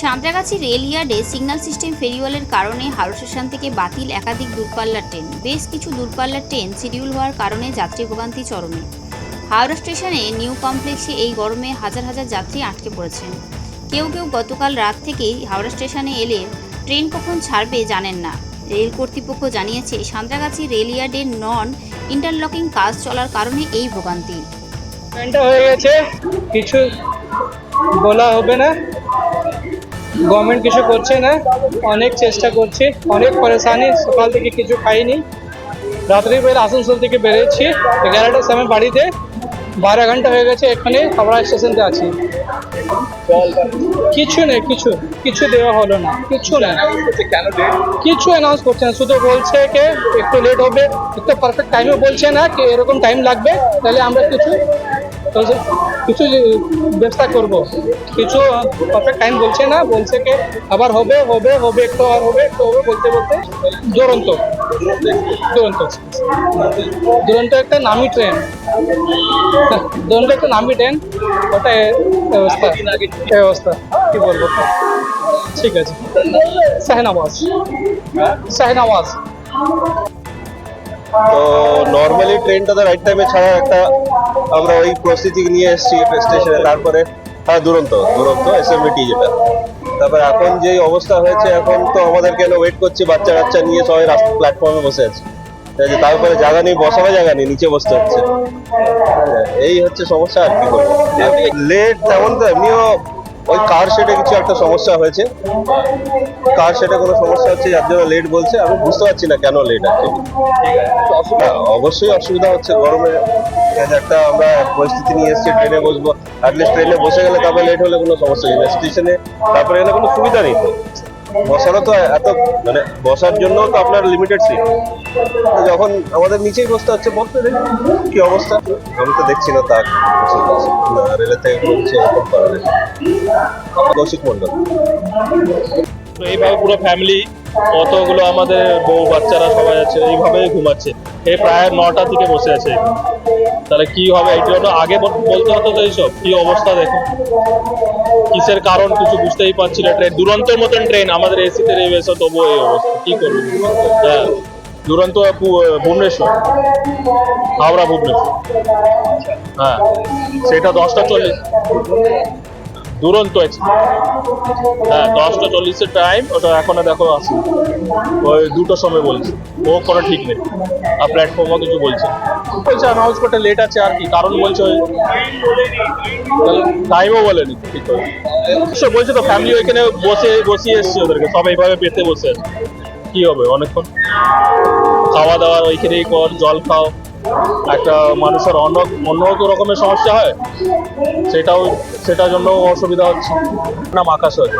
Santragachi rail ইয়ার্ডে signal system ফেরিওয়ালের কারণে হাওড়া স্টেশন থেকে বাতিল একাধিক দূরপাল্লার ট্রেন। বেশ কিছু দূরপাল্লার ট্রেন শিডিউল হওয়ার কারণে যাত্রী ভোগান্তি চরমে। হাওড়া স্টেশনে নিউ কমপ্লেক্সে এই গরমে হাজার হাজার যাত্রী আটকে পড়েছেন কেউ কেউ গতকাল রাত থেকেই হাওড়া স্টেশনে এলে ট্রেন কখন ছাড়বে জানেন না। রেল কর্তৃপক্ষ জানিয়েছে, সাঁতরাগাছি রেল ইয়ার্ডের নন ইন্টারলকিং কাজ চলার কারণে এই ভোগান্তি। হয়ে গেছে, কিছু বলা হবে না। গভর্নমেন্ট কিছু করছে না, অনেক চেষ্টা করছে, অনেক পরেশানি, সকাল থেকে কিছু খাইনি। রাত্রিবেলা আসানসোল থেকে বেরিয়েছি এগারোটার সময় বাড়িতে, বারো ঘণ্টা হয়ে গেছে এখানে হাওড়া স্টেশনতে আছি। কিছু নেই, কিছু কিছু দেওয়া হলো না, কিছু না কিছু অ্যানাউন্স করছে না, শুধু বলছে কে একটু লেট হবে, একটু পারফেক্ট টাইমে বলছে না, কি এরকম টাইম লাগবে, তাহলে আমরা কিছু কিছু ব্যবস্থা করব। কিছু পারফেক্ট টাইম বলছে না, বলছে কি আবার হবে হবে হবে, একটু আর হবে, একটু হবে বলতে বলতে দুরন্ত দুরন্ত দুরন্ত একটা নামি ট্রেন দুরন্ত একটা নামি ট্রেন ওটা ব্যবস্থা ব্যবস্থা কি বলব? ঠিক আছে। শাহনওয়াজ শাহনওয়াজ তো নর্মালি ট্রেনটাতে রাইট টাইমে ছাড়া একটা আমরা ওই পরিস্থিতি নিয়ে এসেছি স্টেশনে তারপরে হ্যাঁ দুরন্ত দুরন্ত এসএমবিটি যেটা তারপরে এখন যে অবস্থা হয়েছে এখন তো আমাদের কেন ওয়েট করছি বাচ্চা কাচ্চা নিয়ে সবাই রাস্তা প্ল্যাটফর্মে বসে আছে। ঠিক আছে, তারপরে জায়গা নেই বসাবে জায়গা নেই নিচে বসতে হচ্ছে। এই হচ্ছে সমস্যা আর কি করব লেট তেমন তো এমনিও ওই কার সেটে কিছু একটা সমস্যা হয়েছে। কার সেটে কোনো সমস্যা হচ্ছে যার জন্য লেট বলছে। আমি বুঝতে পারছি না কেন লেট আছে। হ্যাঁ, অবশ্যই অসুবিধা হচ্ছে। গরমে একটা আমরা পরিস্থিতি নিয়ে এসেছি ট্রেনে বসবো। অ্যাটলিস্ট ট্রেনে বসে গেলে তারপরে লেট হলে কোনো সমস্যা নেই। স্টেশনে তারপরে গেলে কোনো সুবিধা নেই। বসারও তো এত মানে বসার জন্য তো আপনার লিমিটেড সিট যখন আমাদের নিচেই বসতে হচ্ছে, বসতে দেখুন কি অবস্থা। আমি তো দেখছি না তার। রেলের থেকে বলছে এরকম করা। কৌশিক মন্ডল তো এইভাবে পুরো ফ্যামিলি কতগুলো আমাদের বউ বাচ্চারা সবাই আছে, এইভাবেই ঘুমাচ্ছে। এই প্রায় নটা থেকে বসে আছে। তাহলে কি হবে? জন্য আগে বলতে হতো তো এইসব। কি অবস্থা দেখো। কিসের কারণ কিছু বুঝতেই পারছি না। ট্রেন দুরন্তর মতন ট্রেন আমাদের এসিতে নেমেছে তবু এই অবস্থা। কি করব? হ্যাঁ। দুরন্ত ভুবনেশ্বর। হাওড়া ভুবনেশ্বর। হ্যাঁ। সেটা দশটা চল্লিশ। দুরন্ত এক্সপ্রেস হ্যাঁ দশটা চল্লিশের টাইম ওটা এখনও দেখো আসি ওই দুটো সময় বলছে। ও কোনো ঠিক নেই। আর প্ল্যাটফর্মও কিছু বলছে বলছে অ্যানাউন্স করতে লেট আছে আর কি, কারণ বলছে ওই টাইমও বলেনি, ঠিক করে বলছে তো ফ্যামিলি ওইখানে বসে, বসিয়ে এসছে ওদেরকে, সব এইভাবে পেতে বসে কি হবে অনেকক্ষণ? খাওয়া দাওয়া ওইখানেই কর, জল খাও। একটা মানুষের অন্য অন্য রকমের সমস্যা হয়, সেটাও, সেটার জন্য অসুবিধা হচ্ছে। নাম আকাশ হয়েছে